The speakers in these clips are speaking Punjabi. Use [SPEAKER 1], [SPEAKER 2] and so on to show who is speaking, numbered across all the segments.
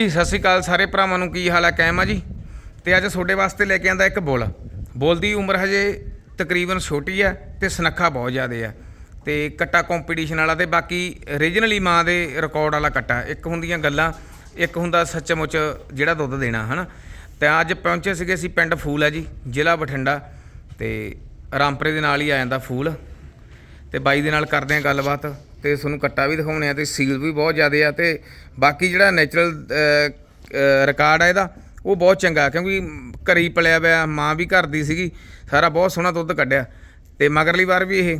[SPEAKER 1] ਜੀ, ਸਤਿ ਸ਼੍ਰੀ ਅਕਾਲ ਸਾਰੇ ਭਰਾਵਾਂ ਨੂੰ, ਕੀ ਹਾਲ ਹੈ ਕਾਇਮ ਆ ਜੀ? ਤੇ ਅੱਜ ਤੁਹਾਡੇ ਵਾਸਤੇ ਲੈ ਕੇ ਆਂਦਾ ਇੱਕ ਬੁੱਲ। ਬੁੱਲ ਦੀ ਉਮਰ ਹਜੇ ਤਕਰੀਬਨ ਛੋਟੀ ਹੈ ਤੇ ਸਨੱਖਾ ਬਹੁਤ ਜ਼ਿਆਦੇ ਆ। ਤੇ ਕੱਟਾ ਕੰਪੀਟੀਸ਼ਨ ਵਾਲਾ ਤੇ ਬਾਕੀ ਰੀਜਨਲੀ ਮਾਂ ਦੇ ਰਿਕਾਰਡ ਵਾਲਾ ਕੱਟਾ। ਇੱਕ ਹੁੰਦੀਆਂ ਗੱਲਾਂ, ਇੱਕ ਹੁੰਦਾ ਸੱਚਮੁੱਚ ਜਿਹੜਾ ਦੁੱਧ ਦੇਣਾ, ਹਨਾ? ਤੇ ਅੱਜ ਪਹੁੰਚੇ ਸੀਗੇ ਅਸੀਂ ਪਿੰਡ ਫੂਲ ਹੈ ਜੀ, ਜ਼ਿਲ੍ਹਾ ਬਠਿੰਡਾ। ਤੇ ਰਾਮਪੁਰੇ ਦੇ ਨਾਲ ਹੀ ਆ ਜਾਂਦਾ ਫੂਲ। ਤੇ ਬਾਈ ਦੇ ਨਾਲ ਕਰਦੇ ਆ ਗੱਲਬਾਤ। ਤੇ ਤੁਹਾਨੂੰ ਕੱਟਾ ਵੀ ਦਿਖਾਉਣੇ ਆ ਤੇ ਸੀਲ ਵੀ ਬਹੁਤ ਜ਼ਿਆਦੇ ਆ ਤੇ ਬਾਕੀ ਜਿਹੜਾ ਨੈਚੁਰਲ ਰਿਕਾਰਡ ਆ ਇਹਦਾ, ਉਹ ਬਹੁਤ ਚੰਗਾ, ਕਿਉਂਕਿ ਘਰੀ ਪਲਿਆ ਪਿਆ ਮਾਂ ਵੀ ਘਰ ਦੀ ਸੀਗੀ, ਸਾਰਾ ਬਹੁਤ ਸੋਹਣਾ ਦੁੱਧ ਕੱਢਿਆ। ਤੇ ਮਗਰਲੀ ਵਾਰ ਵੀ ਇਹ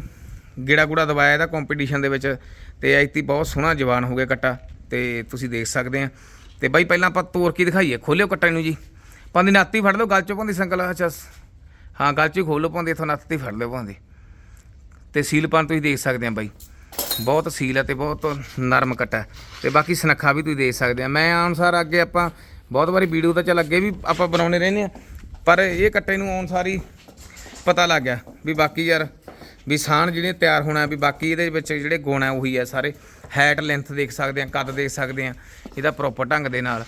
[SPEAKER 1] ਗੇੜਾ ਗੂੜਾ ਦਵਾਇਆ ਇਹਦਾ ਕੰਪੀਟੀਸ਼ਨ ਦੇ ਵਿੱਚ, ਤੇ ਐਤੀ ਬਹੁਤ ਸੋਹਣਾ ਜਵਾਨ ਹੋ ਗਿਆ ਕੱਟਾ, ਤੇ ਤੁਸੀਂ ਦੇਖ ਸਕਦੇ ਆ। ਤੇ ਬਾਈ, ਪਹਿਲਾਂ ਆਪਾਂ ਤੋਰ ਕੀ ਦਿਖਾਈਏ? ਖੋਲਿਓ ਕੱਟਾ ਨੂੰ ਜੀ। ਪਾਉਂਦੀ ਨਾਤੀ ਫੜ ਲਓ, ਗੱਲ ਚੋਂ ਪਾਉਂਦੀ ਸੰਕਲ, ਅੱਛਾ। ਹਾਂ, ਗੱਲ ਚੋਂ ਖੋਲੋ ਪਾਉਂਦੀ ਇਥੋਂ ਨੱਤ ਤੇ ਫੜ ਲਿਓ ਪਾਉਂਦੀ ਤੇ ਸੀਲ ਪਾਣ ਤੁਸੀਂ ਦੇਖ ਸਕਦੇ ਆ ਬਾਈ। ਬਹੁਤ ਸੀਲ ਹੈ ਤੇ ਬਹੁਤ ਨਰਮ ਕੱਟਾ ਹੈ। ਤੇ ਬਾਕੀ ਸਨੱਖਾ ਵੀ ਤੁਸੀਂ ਦੇਖ ਸਕਦੇ ਆ। ਮੈਂ ਅਨੁਸਾਰ ਅੱਗੇ ਆਪਾਂ ਬਹੁਤ ਵਾਰੀ ਵੀਡੀਓ ਤਾਂ ਚੱਲ ਅੱਗੇ ਵੀ ਆਪਾਂ ਬਣਾਉਣੇ ਰਹਿੰਦੇ ਆ। ਪਰ ਇਹ ਕੱਟੇ ਨੂੰ ਆਉਣ ਹੀ ਪਤਾ ਲੱਗ ਗਿਆ ਵੀ ਬਾਕੀ ਯਾਰ ਵੀ ਸਾਨ ਜਿਹੜੇ ਤਿਆਰ ਹੋਣਾ, ਵੀ ਬਾਕੀ ਇਹਦੇ ਵਿੱਚ ਜਿਹੜੇ ਗੁਣ ਆ ਉਹੀ ਆ ਸਾਰੇ। ਹੈਟ ਲੈਂਥ ਦੇਖ ਸਕਦੇ ਆ, ਕੱਦ ਦੇਖ ਸਕਦੇ ਆ। ਇਹਦਾ ਪ੍ਰੋਪਰ ਢੰਗ ਦੇ ਨਾਲ।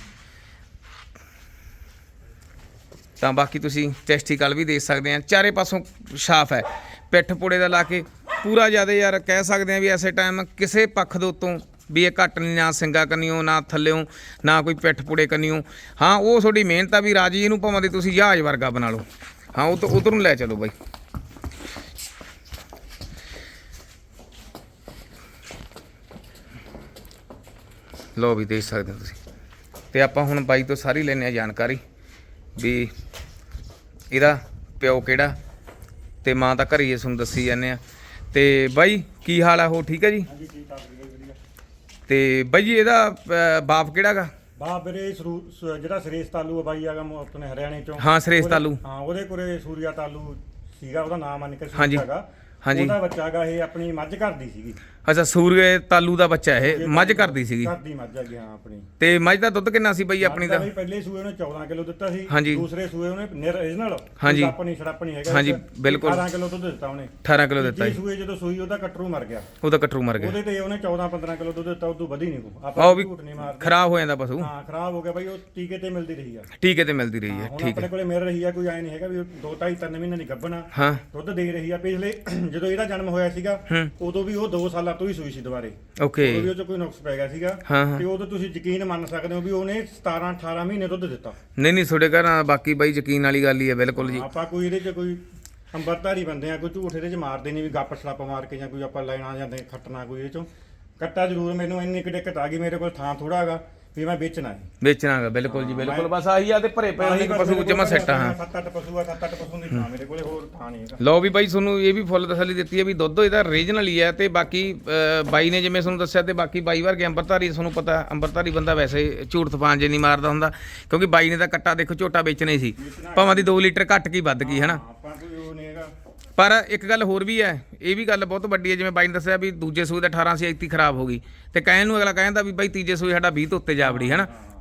[SPEAKER 1] ਤਾਂ ਬਾਕੀ ਤੁਸੀਂ ਟੈਸਟੀਕਲ ਵੀ ਦੇਖ ਸਕਦੇ ਆ। ਚਾਰੇ ਪਾਸੋਂ ਸਾਫ਼ ਹੈ। ਪਿੱਠ ਪੁੜੇ ਦਾ ਲਾ ਕੇ ਪੂਰਾ ਜ਼ਿਆਦਾ ਯਾਰ ਕਹਿ ਸਕਦੇ ਆ ਵੀ ਐਸੇ ਟਾਈਮ ਕਿਸੇ ਪੱਖ ਦੇ ਉੱਤੋਂ ਵੀ ਇਹ ਘੱਟ ਨਹੀਂ ਨਾ ਸਿੰਗਾ ਕੰਨਿਓ ਨਾ ਥੱਲਿਓ ਨਾ ਕੋਈ ਪਿੱਠ ਪੁੜੇ ਕੰਨਿਓ ਹਾਂ ਉਹ ਤੁਹਾਡੀ ਮਿਹਨਤ ਆ ਵੀ ਰਾਜੀ ਇਹਨੂੰ ਭਾਵੇਂ ਦੀ ਤੁਸੀਂ ਜਹਾਜ਼ ਵਰਗਾ ਬਣਾ ਲਓ। ਹਾਂ ਉਹ ਤੋਂ ਉਧਰ ਨੂੰ ਲੈ ਚਲੋ ਬਾਈ। ਲੋ ਵੀ ਦੇਖ ਸਕਦੇ ਹੋ ਤੁਸੀਂ। ਤੇ ਆਪਾਂ ਹੁਣ ਬਾਈ ਤੋਂ ਸਾਰੀ ਲੈਣੇ ਆ ਜਾਣਕਾਰੀ ਵੀ ਇਹਦਾ ਪਿਓ ਕਿਹੜਾ ਤੇ ਮਾਂ ਤਾਂ ਘਰੇ ਹੀ ਹੈ, ਤੁਹਾਨੂੰ ਦੱਸੀ ਜਾਂਦੇ ਆ ਤੇ ਬਾਈ ਕੀ ਹਾਲ ਆ? ਹੋ ਠੀਕ ਹੈ ਜੀ? ਤੇ ਬਾਈ ਜੀ ਇਹਦਾ ਅਹ, ਬਾਪ ਕਿਹੜਾਗਾ
[SPEAKER 2] ਬਾ ਵੀਰੇ ਸਰੂ- ਸ- ਜਿਹੜਾ ਸਰੇਸ ਤਾਲੂ ਆ ਬਾਈ ਆਗਾ ਆਪਣੇ ਹਰਿਆਣੇ ਚੋਂ।
[SPEAKER 1] ਹਾਂ, ਸਰੇਸ
[SPEAKER 2] ਉਹਦੇ-
[SPEAKER 1] ਤਾਲੂ।
[SPEAKER 2] ਹਾਂ ਉਹਦੇ ਕੋਲੇ ਸੂਰਿਆ ਤਾਲੂ ਸੀਗਾ ਉਹਦਾ ਨਾਮ ਮੰਨ ਕੇ
[SPEAKER 1] ਹਾਂਜੀ,
[SPEAKER 2] ਹੈਗਾ
[SPEAKER 1] ਹਾਂਜੀ।
[SPEAKER 2] ਉਹਦਾ ਬੱਚਾ ਹੈਗਾ ਇਹ ਆਪਣੀ ਮੱਝ ਕਰਦੀ ਸੀਗੀ।
[SPEAKER 1] ਅੱਛਾ ਸੂਰਜ ਤਾਲੂ ਦਾ ਬੱਚਾ ਇਹ ਮੱਝ ਕਰਦੀ ਸੀਗੀ?
[SPEAKER 2] ਕਰਦੀ ਮੱਝ ਹੈਗੀ ਹਾਂ ਆਪਣੀ।
[SPEAKER 1] ਤੇ ਮੱਝ ਦਾ ਦੁੱਧ ਕਿੰਨਾ ਸੀ ਬਾਈ ਆਪਣੀ ਦਾ
[SPEAKER 2] ਵੀ ਪਹਿਲੇ ਸੂਏ ਉਹਨੇ 14 ਕਿਲੋ ਦਿੱਤਾ ਸੀ
[SPEAKER 1] ਹਾਂਜੀ।
[SPEAKER 2] ਦੂਸਰੇ ਸੂਏ ਉਹਨੇ ਨਿਰ origignal
[SPEAKER 1] ਹਾਂਜੀ।
[SPEAKER 2] ਆਪਣੀ ਛੜਾਪਣੀ ਹੈਗਾ
[SPEAKER 1] ਹਾਂਜੀ,
[SPEAKER 2] ਇੱਕ,
[SPEAKER 1] ਬਿਲਕੁਲ।
[SPEAKER 2] 18 ਕਿਲੋ ਦੁੱਧ ਦਿੱਤਾ ਉਹਨੇ।
[SPEAKER 1] 18 ਕਿਲੋ ਦਿੱਤਾ
[SPEAKER 2] ਤੀਜੇ
[SPEAKER 1] ਜੀ।
[SPEAKER 2] ਸੂਏ ਜਦੋਂ ਸੂਈ ਉਹਦਾ ਕਟਰੂ ਮਰ ਗਿਆ।
[SPEAKER 1] ਉਹਦਾ ਕਟਰੂ ਮਰ ਗਿਆ।
[SPEAKER 2] ਉਹਦੇ ਤੇ ਉਹਨੇ 14 15 ਕਿਲੋ ਦੁੱਧ ਦਿੱਤਾ ਉਦੋਂ ਵਧੀ ਨਹੀਂ ਕੋ
[SPEAKER 1] ਆ
[SPEAKER 2] ਆਪਾਂ
[SPEAKER 1] ਉਹ ਵੀ
[SPEAKER 2] ਝੂਠ ਨਹੀਂ ਮਾਰਦੇ।
[SPEAKER 1] ਖਰਾਬ ਹੋ ਜਾਂਦਾ ਪਸ਼ੂ।
[SPEAKER 2] ਹਾਂ ਖਰਾਬ ਹੋ ਗਿਆ ਬਾਈ ਉਹ ਟੀਕੇ ਤੇ ਮਿਲਦੀ ਰਹੀ ਆ।
[SPEAKER 1] ਟੀਕੇ ਤੇ ਮਿਲਦੀ ਰਹੀ ਹੈ
[SPEAKER 2] ਹੁਣ
[SPEAKER 1] ਠੀਕ
[SPEAKER 2] ਆਪਣੇ ਕੋਲੇ ਮਿਲ ਰਹੀ ਆ ਕੋਈ ਐ ਨਹੀਂ ਹੈਗਾ ਵੀ 2 2.5 3 ਮਹੀਨੇ ਦੀ ਗੱਭਣਾ
[SPEAKER 1] ਹਾਂ।
[SPEAKER 2] ਦੁੱਧ ਦੇ ਰਹੀ ਆ ਪਿਛਲੇ ਜਦੋਂ ਇਹਦਾ ਜਨਮ ਹੋਇਆ ਸੀਗਾ। ਉਦੋਂ ਵੀ ਉਹ 2 ਸਾਲਾਂ ਤੋਂ ਹੀ ਸੂਈ ਸੀ ਦੁਬਾਰੇ।
[SPEAKER 1] ਓਕੇ।
[SPEAKER 2] ਉਦੋਂ ਵੀ ਉਹ ਚ ਕੋਈ ਨੁਕਸ ਪੈ ਗਿਆ ਸੀਗਾ। ਤੇ ਉਦੋਂ ਤੁਸੀਂ ਯਕੀਨ ਮੰਨ ਸਕਦੇ ਹੋ ਵੀ ਉਹਨੇ 17 18 ਮਹੀਨੇ ਦੁੱਧ ਦਿੱਤਾ।
[SPEAKER 1] ਨਹੀਂ ਨਹੀਂ ਤੁਹਾਡੇ ਘਰ ਬਾਕੀ ਬਾਈ ਯਕੀਨ ਵਾਲੀ ਗੱਲ ਹੀ ਹੈ ਬਿਲਕੁਲ ਜੀ।
[SPEAKER 2] ਆਪਾਂ ਕੋਈ ਇਹਦੇ ਚ ਕੋਈ ਅੰਬਰਧਾਰੀ ਬੰਦੇ ਆ ਕੋਈ ਝੂਠ ਇਹਦੇ ਚ ਮਾਰਦੇ ਨਹੀਂ ਵੀ ਗੱਪ ਛੜਾਪ ਮਾਰ ਕੇ ਜਾਂ ਕੋਈ ਆਪਾਂ ਲੈਣਾ ਜਾਂਦੇ ਖੱਟਣਾ ਕੋਈ ਇਹਦੇ ਚੋਂ। ਕੱਟਾ ਜ਼ਰੂਰ ਮੈਨੂੰ ਇੰਨੀ ਕਿ ਦਿੱਕਤ ਆ ਗਈ ਮੇਰੇ ਕੋਲ ਥਾਂ ਥੋੜਾ ਹੈਗਾ। ਵੀ ਮੈਂ ਵੇਚਣਾ ਹੈ
[SPEAKER 1] ਵੇਚਣਾ ਹੈਗਾ ਬਿਲਕੁਲ ਜੀ ਬਿਲਕੁਲ ਬਸ ਆਹੀ ਆ ਤੇ ਭਰੇ ਪਏ ਉਹਨੇ ਪਸ਼ੂ ਜਮਾ ਸੈੱਟ ਆ। ਹਾਂ
[SPEAKER 2] ਸੱਤ ਅੱਠ ਪਸ਼ੂ ਆ ਸੱਤ ਅੱਠ ਪਸ਼ੂ ਦੀ ਥਾਂ ਮੇਰੇ ਕੋਲੇ ਹੋਰ ਥਾਂ ਨਹੀਂ ਹੈਗਾ।
[SPEAKER 1] ਲਓ ਵੀ ਬਾਈ ਤੁਹਾਨੂੰ ਇਹ ਵੀ ਫੁੱਲ ਤਸੱਲੀ ਦਿੱਤੀ ਹੈ ਵੀ ਦੁੱਧ ਇਹਦਾ ਰੀਜਨਲ ਹੀ ਹੈ ਤੇ ਬਾਕੀ ਬਾਈ ਨੇ ਜਿਵੇਂ ਤੁਹਾਨੂੰ ਦੱਸਿਆ ਤੇ ਬਾਕੀ ਬਾਈ ਵਰਗੇ ਅੰਬਰਧਾਰੀ ਤੁਹਾਨੂੰ ਪਤਾ ਅੰਬਰਧਾਰੀ ਬੰਦਾ ਵੈਸੇ ਝੂਠ ਤਫਾਨ ਜੇ ਨਹੀਂ ਮਾਰਦਾ ਹੁੰਦਾ ਕਿਉਂਕਿ ਬਾਈ ਨੇ ਤਾਂ ਕੱਟਾ ਦੇਖੋ ਝੋਟਾ ਵੇਚਣਾ ਹੀ ਸੀ। ਭਾਵੇਂ ਦੀ 2 ਲੀਟਰ ਘੱਟ ਕੀ ਵੱਧ ਗਈ ਹਨਾ
[SPEAKER 2] ਆਪਾਂ ਕੋਈ ਉਹ ਨਹੀਂ ਹੈਗਾ
[SPEAKER 1] ਪਰ ਇੱਕ ਗੱਲ ਹੋਰ ਵੀ ਹੈ, ਇਹ ਵੀ ਗੱਲ ਬਹੁਤ ਵੱਡੀ ਹੈ, ਜਿਵੇਂ ਬਾਈ ਨੇ ਦੱਸਿਆ ਵੀ ਦੂਜੇ ਸੂਏ ਦਾ 18 ਸੀ ਇੱਥੇ ਖਰਾਬ ਹੋ ਗਈ। ਤੇ ਕਹਿਣ ਨੂੰ ਅਗਲਾ ਕਹਿੰਦਾ ਵੀ ਬਾਈ ਤੀਜੇ ਸੂਏ ਸਾਡਾ 20 ਤੋਂ ਉੱਤੇ ਜਾ ਵੜੀ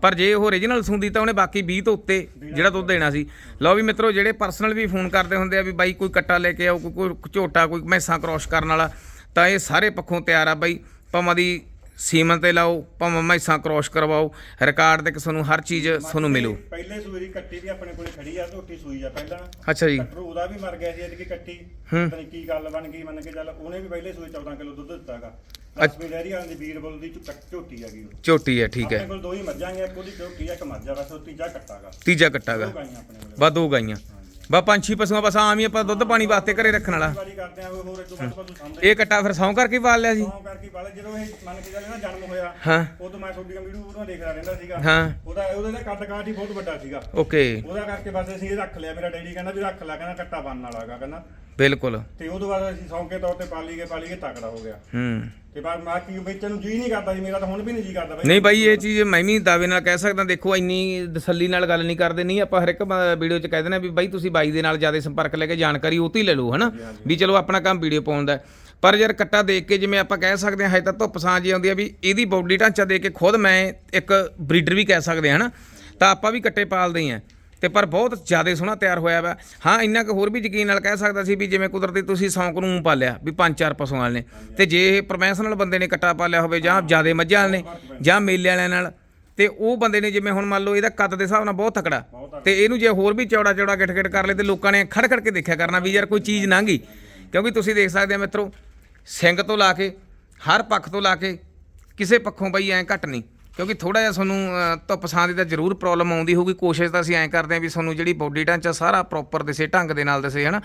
[SPEAKER 1] ਪਰ ਜੇ ਉਹ ਓਰੀਜਨਲ ਸੁੰਦੀ ਤਾਂ ਉਹਨੇ ਬਾਕੀ 20 ਤੋਂ ਉੱਤੇ ਜਿਹੜਾ ਦੁੱਧ ਦੇਣਾ ਸੀ। ਲਓ ਵੀ ਮਿੱਤਰੋ, ਜਿਹੜੇ ਪਰਸਨਲ ਵੀ ਫੋਨ ਕਰਦੇ ਹੁੰਦੇ ਆ ਵੀ ਬਾਈ ਕੋਈ ਕੱਟਾ ਲੈ ਕੇ ਆਓ, ਕੋਈ ਕੋਈ ਝੋਟਾ, ਕੋਈ ਮੈਸਾਂ ਕ੍ਰੋਸ ਕਰਨ ਵਾਲਾ, ਤਾਂ ਇਹ ਸਾਰੇ ਪੱਖੋਂ ਤਿਆਰ ਆ ਬਾਈ। ਭਾਵੇਂ ਦੀ ਸੀਮਨ ਤੇ ਲਾਓ ਭਾਵੇਂ ਮੈਸਾਂ ਕ੍ਰੋਸ ਕਰਵਾਓ ਰਿਕਾਰਡ ਤੇ ਤੁਹਾਨੂੰ ਹਰ ਚੀਜ਼ ਤੁਹਾਨੂੰ ਮਿਲੂ।
[SPEAKER 2] ਪਹਿਲੇ ਸੂਏ ਦੀ ਕੱਟੀ ਵੀ ਆਪਣੇ ਕੋਲੇ ਖੜੀ ਆ ਝੋਟੀ ਸੂਈ ਆ ਪਹਿਲਾਂ।
[SPEAKER 1] ਅੱਛਾ ਜੀ।
[SPEAKER 2] ਕਟਰੂ ਉਹਦਾ ਵੀ ਮਰ ਗਿਆ ਸੀ ਇਹਦੀ ਕੱਟੀ। ਪਤਾ ਨਹੀਂ ਕੀ ਗੱਲ ਬਣ ਗਈ ਮੰਨ ਕੇ ਚੱਲ ਉਹਨੇ ਵੀ ਪਹਿਲੇ ਸੂਏ 14 ਕਿਲੋ ਦੁੱਧ ਦਿੱਤਾਗਾ। ਲక్ష్ਮੀ ਡੈਰੀ ਵਾਲੀ ਦੀ ਵੀਰਬਲ ਦੀ ਝੋਟੀ ਹੈਗੀ
[SPEAKER 1] ਝੋਟੀ ਹੈ ਠੀਕ
[SPEAKER 2] ਆਪਣੇ
[SPEAKER 1] ਹੈ
[SPEAKER 2] ਕੋਲ ਦੋ ਹੀ ਮੱਝਾਂ ਗਈਆਂ ਇੱਕ ਉਹਦੀ ਝੋਟੀ ਆ ਇੱਕ ਮੱਝ ਬਸ ਉਹ ਤੀਜਾ ਕੱਟਾਗਾ।
[SPEAKER 1] ਤੀਜਾ ਕੱਟਾਗਾ।
[SPEAKER 2] ਦੋ ਗਾਈਆਂ ਆਪਣੇ ਕੋਲੇ।
[SPEAKER 1] ਬਾ ਦੋ ਗਾਈਆਂ। ਬਾ ਪੰਜ ਛੇ ਪਸ਼ੂਆਂ ਬਸ ਆਮ ਹੀ ਆਪਾਂ ਦੁੱਧ ਪਾਣੀ ਵਾਸਤੇ ਘਰੇ ਰੱਖਣ ਵਾਲਾ।
[SPEAKER 2] ਵਾਰੀ ਕਰਦੇ ਆ ਹੋਰ
[SPEAKER 1] ਇਹ ਕੱਟਾ ਫਿਰ ਸੌਂ ਕਰਕੇ ਪਾਲ ਲਿਆ ਸੀ
[SPEAKER 2] ਸੌਂ ਕਰਕੇ ਵਾਲੇ ਜਦੋਂ ਇਹ ਮੰਨ ਕੇ ਚੱਲੇ ਨਾ ਜਨਮ ਹੋਇਆ
[SPEAKER 1] ਹਾਂ।
[SPEAKER 2] ਉਦੋਂ ਮੈਂ ਤੁਹਾਡੀਆਂ ਵੀਡੀਓ ਉਹਦਾ ਦੇਖਦਾ ਰਹਿੰਦਾ ਸੀਗਾ।
[SPEAKER 1] ਹਾਂ।
[SPEAKER 2] ਉਹਦਾ ਉਹਦੇ ਦਾ ਕੱਦ ਕਾਠ ਹੀ ਬਹੁਤ ਵੱਡਾ ਸੀਗਾ।
[SPEAKER 1] ਓਕੇ।
[SPEAKER 2] ਉਹਦਾ ਕਰਕੇ ਬਸ ਅਸੀਂ ਇਹ ਰੱਖ ਲਿਆ ਮੇਰਾ ਡੈਡੀ ਕਹਿੰਦਾ ਵੀ ਰੱਖ ਲੈ ਕਹਿੰਦਾ ਕੱਟਾ ਬਣਨ ਵਾਲਾ ਹੈਗਾ ਕਹਿੰਦਾ।
[SPEAKER 1] ਬਿਲਕੁਲ।
[SPEAKER 2] ਤੇ ਉਦੋਂ ਬਾਅਦ ਅਸੀਂ ਸੌਂਕੇ ਤੌਰ ਤੇ ਪਾਲੀ ਗਏ ਪਾਲੀ ਗਏ ਤਕੜਾ ਹੋ ਗਿਆ।
[SPEAKER 1] ਹੂੰ।
[SPEAKER 2] ਤੇ ਬਾਅਦ ਮੈਂ ਕੀ ਵੇਚਣ ਨੂੰ ਜੀ ਨਹੀਂ ਕਰਦਾ ਜੀ ਮੇਰਾ ਤਾਂ ਹੁਣ ਵੀ ਨਹੀਂ ਜੀ ਕਰਦਾ ਬਾਈ।
[SPEAKER 1] ਨਹੀਂ ਬਾਈ ਇਹ ਚੀਜ਼ ਮੈਂ ਵੀ ਦਾਅਵੇ ਨਾਲ ਕਹਿ ਸਕਦਾ ਦੇਖੋ ਇੰਨੀ ਤਸੱਲੀ ਨਾਲ ਗੱਲ ਨਹੀਂ ਕਰਦੇ ਨਹੀਂ ਆਪਾਂ ਹਰ ਇੱਕ ਵੀਡੀਓ 'ਚ ਕਹਿ ਦਿੰਦੇ ਹਾਂ ਵੀ ਬਾਈ ਤੁਸੀਂ ਬਾਈ ਦੇ ਨਾਲ ਜ਼ਿਆਦਾ ਸੰਪਰਕ ਲੈ ਕੇ ਜਾਣਕਾਰੀ ਉਹ ਤੋਂ ਹੀ ਲੈ ਲਓ ਹਨਾ? ਵੀ ਚਲੋ ਆਪਣਾ ਕੰਮ ਵੀਡੀਓ ਪਾਉਣ ਦਾ। ਪਰ ਯਾਰ ਕੱਟਾ ਦੇਖ ਕੇ ਜਿਵੇਂ ਆਪਾਂ ਕਹਿ ਸਕਦੇ ਹਾਂ ਹਜੇ ਤਾਂ ਧੁੱਪ ਸਾਂ ਜੀ ਆਉਂਦੀ ਆ ਵੀ ਇਹਦੀ ਬਾਡੀ ਢਾਂਚਾ ਦੇਖ ਕੇ ਖੁਦ ਮੈਂ ਇੱਕ ਬਰੀਡਰ ਵੀ ਕਹਿ ਸਕਦੇ ਹਾਂ ਹਨਾ? ਤਾਂ ਆਪਾਂ ਵੀ ਕੱਟੇ ਪਾਲਦੇ ਹਾਂ। ਤੇ ਪਰ ਬਹੁਤ ਜ਼ਿਆਦਾ ਸੋਹਣਾ ਤਿਆਰ ਹੋਇਆ ਵਾ। ਹਾਂ, ਇੰਨਾ ਕੁ ਹੋਰ ਵੀ ਯਕੀਨ ਨਾਲ ਕਹਿ ਸਕਦਾ ਸੀ ਵੀ ਜਿਵੇਂ ਕੁਦਰਤੀ ਤੁਸੀਂ ਸੌਂਕ ਨੂੰ ਪਾਲਿਆ ਵੀ ਪੰਜ ਚਾਰ ਪਸ਼ੂਆਂ ਵਾਲੇ ਨੇ। ਤੇ ਜੇ ਇਹ ਪ੍ਰੋਫੈਸ਼ਨਲ ਬੰਦੇ ਨੇ ਕੱਟਾ ਪਾਲਿਆ ਹੋਵੇ ਜਾਂ ਜ਼ਿਆਦਾ ਮੱਝਾਂ ਵਾਲੇ ਨੇ ਜਾਂ ਮੇਲੇ ਵਾਲਿਆਂ ਨਾਲ, ਤੇ ਉਹ ਬੰਦੇ ਨੇ ਜਿਵੇਂ ਹੁਣ ਮੰਨ ਲਓ ਇਹਦਾ ਕੱਦ ਦੇ ਹਿਸਾਬ ਨਾਲ ਬਹੁਤ ਤਕੜਾ।
[SPEAKER 2] ਬਹੁਤ
[SPEAKER 1] ਤੇ ਇਹਨੂੰ ਜੇ ਹੋਰ ਵੀ ਚੌੜਾ ਚੌੜਾ ਗਿੱਟ ਗਿੱਟ ਕਰ ਲਏ ਤੇ ਲੋਕਾਂ ਨੇ ਖੜ ਖੜ ਕੇ ਦੇਖਿਆ ਕਰਨਾ ਵੀ ਯਾਰ ਕੋਈ ਚੀਜ਼ ਲੰਘੀ ਕਿਉਂਕਿ ਤੁਸੀਂ ਦੇਖ ਸਕਦੇ ਆ ਮਿੱਤਰੋ, ਸਿੰਘ ਤੋਂ ਲਾ ਕੇ, ਹਰ ਪੱਖ ਤੋਂ ਲਾ ਕੇ, ਕਿਸੇ ਪੱਖੋਂ ਬਈ ਐਂ ਘੱਟ ਨਹੀਂ। ਕਿਉਂਕਿ ਥੋੜਾ ਜਿਹਾ ਤੁਹਾਨੂੰ ਧੁੱਪ ਛਾਂ ਦੀ ਤਾਂ ਜ਼ਰੂਰ ਪ੍ਰੋਬਲਮ ਆਉਂਦੀ ਹੋਊਗੀ। ਕੋਸ਼ਿਸ਼ ਤਾਂ ਅਸੀਂ ਐਂ ਕਰਦੇ ਹਾਂ ਵੀ ਤੁਹਾਨੂੰ ਜਿਹੜੀ ਬੋਡੀ ਢਾਂਚਾ ਸਾਰਾ ਪ੍ਰੋਪਰ ਦਿਸੇ, ਢੰਗ ਦੇ ਨਾਲ ਦਿਸੇ, ਹਨਾ?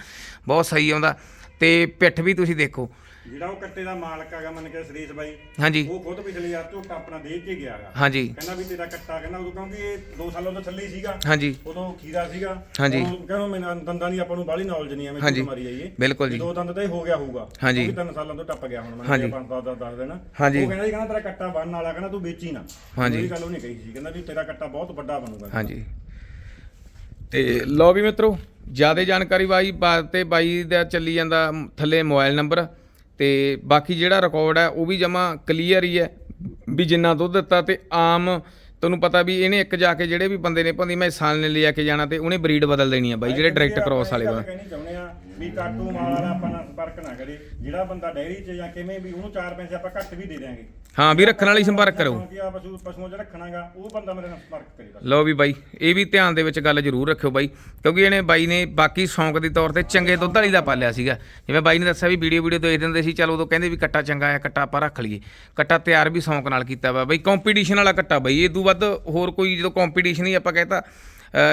[SPEAKER 1] ਬਹੁਤ ਸਹੀ ਆਉਂਦਾ। ਤੇ ਪਿੱਠ ਵੀ ਤੁਸੀਂ ਦੇਖੋ
[SPEAKER 2] ਜਿਹੜਾ ਉਹ ਕੱਟੇ ਦਾ ਮਾਲਕ ਹੈਗਾ ਮੰਨ ਕੇ ਸਰੀਸ਼ ਬਾਈ
[SPEAKER 1] ਹਾਂਜੀ।
[SPEAKER 2] ਉਹ ਖੁਦ ਪਿਛਲੇ ਯਾਰ ਝੋਟਾ ਆਪਣਾ ਦੇਖ ਕੇ ਗਿਆ ਹੈਗਾ।
[SPEAKER 1] ਹਾਂਜੀ।
[SPEAKER 2] ਕਹਿੰਦਾ ਵੀ ਤੇਰਾ ਕੱਟਾ ਕਹਿੰਦਾ ਉਦੋਂ ਕਿਉਂਕਿ ਇਹ 2 ਸਾਲਾਂ ਤੋਂ ਥੱਲੇ ਹੀ ਸੀਗਾ।
[SPEAKER 1] ਹਾਂਜੀ।
[SPEAKER 2] ਉਦੋਂ ਖੀਰਾ ਸੀਗਾ।
[SPEAKER 1] ਹਾਂਜੀ।
[SPEAKER 2] ਕਹਿੰਦਾ ਮੈਨੂੰ ਦੰਦਾਂ ਦੀ ਆਪਾਂ ਨੂੰ ਬਾਹਲੀ ਨੌਲੇਜ ਨਹੀਂ ਐਵੇਂ। ਝੂਠ ਮਾਰੀ ਜਾਈਏ।
[SPEAKER 1] ਬਿਲਕੁਲ ਜੀ।
[SPEAKER 2] ਦੋ ਦੰਦ ਤਾਂ ਹੀ ਹੋ ਗਿਆ ਹੋਊਗਾ। ਵੀ ਤਿੰਨ ਸਾਲਾਂ ਤੋਂ ਟੱਪ ਗਿਆ ਹੁਣ। ਮੈਨੂੰ ਪੰਜ ਦਸ ਦਸ ਦਿਨ
[SPEAKER 1] ਹਾਂਜੀ।
[SPEAKER 2] ਉਹ ਕਹਿੰਦਾ ਜੀ ਕਹਿੰਦਾ ਤੇਰਾ ਕੱਟਾ ਬਣਨ ਵਾਲਾ ਕਹਿੰਦਾ ਤੂੰ ਵੇਚੀ ਨਾ।
[SPEAKER 1] ਹਾਂਜੀ।
[SPEAKER 2] ਇਹ ਗੱਲ ਉਹਨੇ ਕਹੀ ਸੀ। ਕਹਿੰਦਾ ਵੀ ਤੇਰਾ ਕੱਟਾ ਬਹੁਤ ਵੱਡਾ ਬਣੂਗਾ।
[SPEAKER 1] ਹਾਂਜੀ। ਤੇ ਲਓ ਵੀ ਮਿੱਤਰੋ ਜ਼ਿਆਦਾ ਜਾਣਕਾਰੀ ਬਾਈ ਤੇ ਬਾਈ ਦਾ ਚੱਲੀ ਜਾਂਦਾ ਮ- ਥੱਲੇ ਮੋਬਾਈਲ ਨੰਬਰ। ਤੇ ਬਾਕੀ ਜਿਹੜਾ ਰਿਕਾਰਡ ਹੈ ਉਹ ਵੀ ਜਮਾ ਕਲੀਅਰ ਹੀ ਹੈ ਵੀ ਜਿੰਨਾ ਦੁੱਧ ਦਿੱਤਾ ਤੇ ਆਮ ਤੁਹਾਨੂੰ ਪਤਾ ਵੀ ਇਹਨੇ ਇੱਕ ਜਾ ਕੇ ਜਿਹੜੇ ਵੀ ਬੰਦੇ ਨੇ ਭੰਦੀ ਮੈਂ ਸਾਲ ਨੇ ਲਿਆ ਕੇ ਜਾਣਾ ਤੇ ਉਹਨੇ ਬਰੀਡ ਬਦਲ ਦੇਣੀ ਆ ਬਾਈ ਜਿਹੜੇ ਡਾਇਰੈਕਟ ਕ੍ਰੋਸ ਵਾਲੇ
[SPEAKER 2] ਬੰਦੇ
[SPEAKER 1] ਵਾ
[SPEAKER 2] ਕਹਿਣੀ ਚਾਹੁੰਦੇ ਆ ਵੀ ਕਾਟੂ ਮਾਲ ਵਾਲਾ ਆਪਾਂ ਨਾਲ ਸੰਪਰਕ ਨਾ ਕਰੇ ਜਿਹੜਾ ਬੰਦਾ ਡੈਰੀ 'ਚ ਜਾਂ ਕਿਵੇਂ ਵੀ ਉਹਨੂੰ ਚਾਰ ਪੈਸੇ ਆਪਾਂ ਘੱਟ ਵੀ ਦੇ ਦਿਆਂਗੇ।
[SPEAKER 1] ਹਾਂ ਵੀ ਰੱਖਣ ਵਾਲੀ ਸੰਪਰਕ ਕਰੋ।
[SPEAKER 2] ਕਿਉਂਕਿ ਆ ਪਸ਼ੂ ਪਸ਼ੂਆਂ 'ਚ ਰੱਖਣਾਗਾ ਉਹ ਬੰਦਾ ਮੇਰੇ ਨਾਲ ਸੰਪਰਕ ਕਰੇਗਾ
[SPEAKER 1] ਲਓ ਵੀ ਬਾਈ ਇਹ ਵੀ ਧਿਆਨ ਦੇ ਵਿੱਚ ਗੱਲ ਜ਼ਰੂਰ ਰੱਖਿਓ ਬਾਈ ਕਿਉਂਕਿ ਇਹਨੇ ਬਾਈ ਨੇ ਬਾਕੀ ਸ਼ੌਂਕ ਦੇ ਤੌਰ ਤੇ ਚੰਗੇ ਦੁੱਧ ਵਾਲੀ ਦਾ ਪਾਲਿਆ ਸੀਗਾ। ਜਿਵੇਂ ਬਾਈ ਨੇ ਦੱਸਿਆ ਵੀ ਵੀਡੀਓ ਵੀਡੀਓ ਦੇਖ ਦਿੰਦੇ ਸੀ ਚਲ ਉਦੋਂ ਕਹਿੰਦੇ ਵੀ ਕੱਟਾ ਚੰਗਾ ਆ ਕੱਟਾ ਆਪਾਂ ਰੱਖ ਲਈਏ। ਕੱਟਾ ਤਿਆਰ ਵੀ ਸ਼ੌਂਕ ਨਾਲ ਕੀਤਾ ਵਾ ਬਾਈ ਕੰਪੀਟੀਸ਼ਨ ਵਾਲਾ ਕੱਟਾ ਬਾਈ ਇਹ ਤੋਂ ਵੱਧ ਹੋਰ ਕੋਈ ਜਦੋਂ ਕੰਪੀਟੀਸ਼ਨ ਹੀ ਆਪਾਂ ਕਹਿੰਦਾ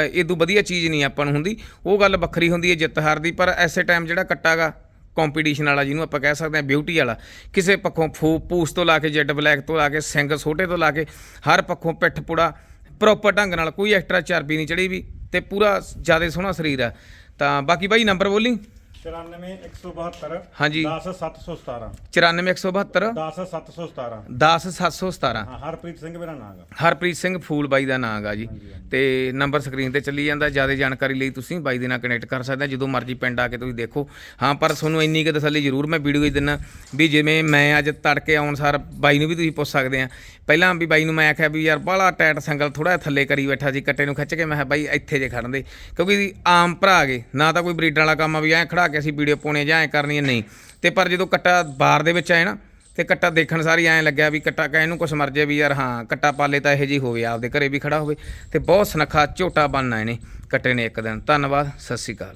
[SPEAKER 1] ਇਹ ਵਧੀਆ ਚੀਜ਼ ਨਹੀਂ ਆਪਾਂ ਨੂੰ ਹੁੰਦੀ। ਉਹ ਗੱਲ ਵੱਖਰੀ ਹੁੰਦੀ ਹੈ ਜਿੱਤ ਹਾਰ ਦੀ, ਪਰ ਐਸੇ ਟਾਈਮ ਜਿਹੜਾ ਕੱਟਾਗਾ ਕੰਪੀਟੀਸ਼ਨ ਵਾਲਾ ਜਿਹਨੂੰ ਆਪਾਂ ਕਹਿ ਸਕਦੇ ਹਾਂ ਬਿਊਟੀ ਵਾਲਾ, ਕਿਸੇ ਪੱਖੋਂ ਫੂ, ਪੂਸ ਤੋਂ ਲਾ ਕੇ, ਜੈਡ ਬਲੈਕ ਤੋਂ ਲਾ ਕੇ ਸਿੰਗ ਛੋਟੇ ਤੋਂ ਲਾ ਕੇ, ਹਰ ਪੱਖੋਂ ਪਿੱਠ ਪੁੜਾ ਪ੍ਰੋਪਰ ਢੰਗ ਨਾਲ ਕੋਈ ਐਕਸਟਰਾ ਚਰਬੀ ਨਹੀਂ ਚੜੀ ਵੀ, ਤੇ ਪੂਰਾ ਜ਼ਿਆਦਾ ਸੋਹਣਾ ਸਰੀਰ ਆ। ਤਾਂ ਬਾਕੀ ਬਾਈ ਨੰਬਰ ਬੋਲੀ?
[SPEAKER 2] 94 172
[SPEAKER 1] ਹਾਂਜੀ।
[SPEAKER 2] 10 717
[SPEAKER 1] 94172
[SPEAKER 2] 10 717
[SPEAKER 1] 10717
[SPEAKER 2] ਹਾਂ ਹਰਪ੍ਰੀਤ ਸਿੰਘ ਮੇਰਾ ਨਾਮ ਹੈਗਾ
[SPEAKER 1] ਹਰਪ੍ਰੀਤ ਸਿੰਘ ਫੂਲ ਬਾਈ ਦਾ ਨਾਮ ਹੈਗਾ ਜੀ। ਤੇ ਨੰਬਰ ਸਕਰੀਨ ਤੇ ਚੱਲੀ ਜਾਂਦਾ ਜ਼ਿਆਦਾ ਜਾਣਕਾਰੀ ਲਈ ਤੁਸੀਂ ਬਾਈ ਦੇ ਨਾਲ ਕਨੈਕਟ ਕਰ ਸਕਦੇ ਹੋ ਜਦੋਂ ਮਰਜ਼ੀ ਪਿੰਡ ਆ ਕੇ ਤੁਸੀਂ ਦੇਖੋ। ਹਾਂ ਪਰ ਤੁਹਾਨੂੰ ਇੰਨੀ ਕੁ ਤਸੱਲੀ ਜ਼ਰੂਰ ਮੈਂ ਵੀਡੀਓ 'ਚ ਦਿੰਨਾ ਵੀ ਜਿਵੇਂ ਮੈਂ ਅੱਜ ਤੜਕੇ ਆਉਣ ਸਾਰ ਬਾਈ ਨੂੰ ਵੀ ਤੁਸੀਂ ਪੁੱਛ ਸਕਦੇ ਆ। ਪਹਿਲਾਂ ਵੀ ਬਾਈ ਨੂੰ ਮੈਂ ਆਖਿਆ ਵੀ ਯਾਰ ਬਾਹਲਾ ਟਾਈਟ ਸੰਗਲ ਥੋੜਾ ਥੱਲੇ ਕਰੀ ਬੈਠਾ ਸੀ ਕੱਟੇ ਨੂੰ ਖਿੱਚ ਕੇ। ਮੈਂ ਕਿਹਾ ਬਾਈ ਇੱਥੇ ਜੇ ਖੜਨ ਦੇ। ਕਿਉਂਕਿ ਆਮ ਭਰਾ ਗਏ ਨਾ ਤਾਂ ਕੋਈ ਬਰੀਡਰ ਵਾਲਾ ਕੰਮ ਆ ਵੀ ਐਂ ਖੜਾ ਕੇ ਅਸੀਂ ਵੀਡੀਓ ਪਾਉਣੇ ਜਾਂ ਐਂ ਕਰਨੀ ਹੈ ਨਹੀਂ। ਤੇ ਪਰ ਜਦੋਂ ਕੱਟਾ ਬਾਰ ਦੇ ਵਿੱਚ ਆਏ ਨਾ, ਤੇ ਕੱਟਾ ਦੇਖਣ ਸਾਰੀ ਐਂ ਲੱਗਿਆ ਵੀ ਕੱਟਾ ਕਹਿ ਇਹਨੂੰ ਕੁਛ ਮਰ ਮਰਜੇ ਵੀ ਯਾਰ ਹਾਂ, ਕੱਟਾ ਪਾਲੇ ਤਾਂ ਇਹੋ ਜੀ ਹੋਵੇ, ਆਪਦੇ ਘਰੇ ਵੀ ਖੜਾ ਹੋਵੇ। ਤੇ ਬਹੁਤ ਸੁਨੱਖਾ ਝੋਟਾ ਬਣਨਾ ਇਹਨੇ ਕੱਟੇ ਨੇ ਇੱਕ ਦਿਨ। ਧੰਨਵਾਦ, ਸਤਿ ਸ਼੍ਰੀ ਅਕਾਲ।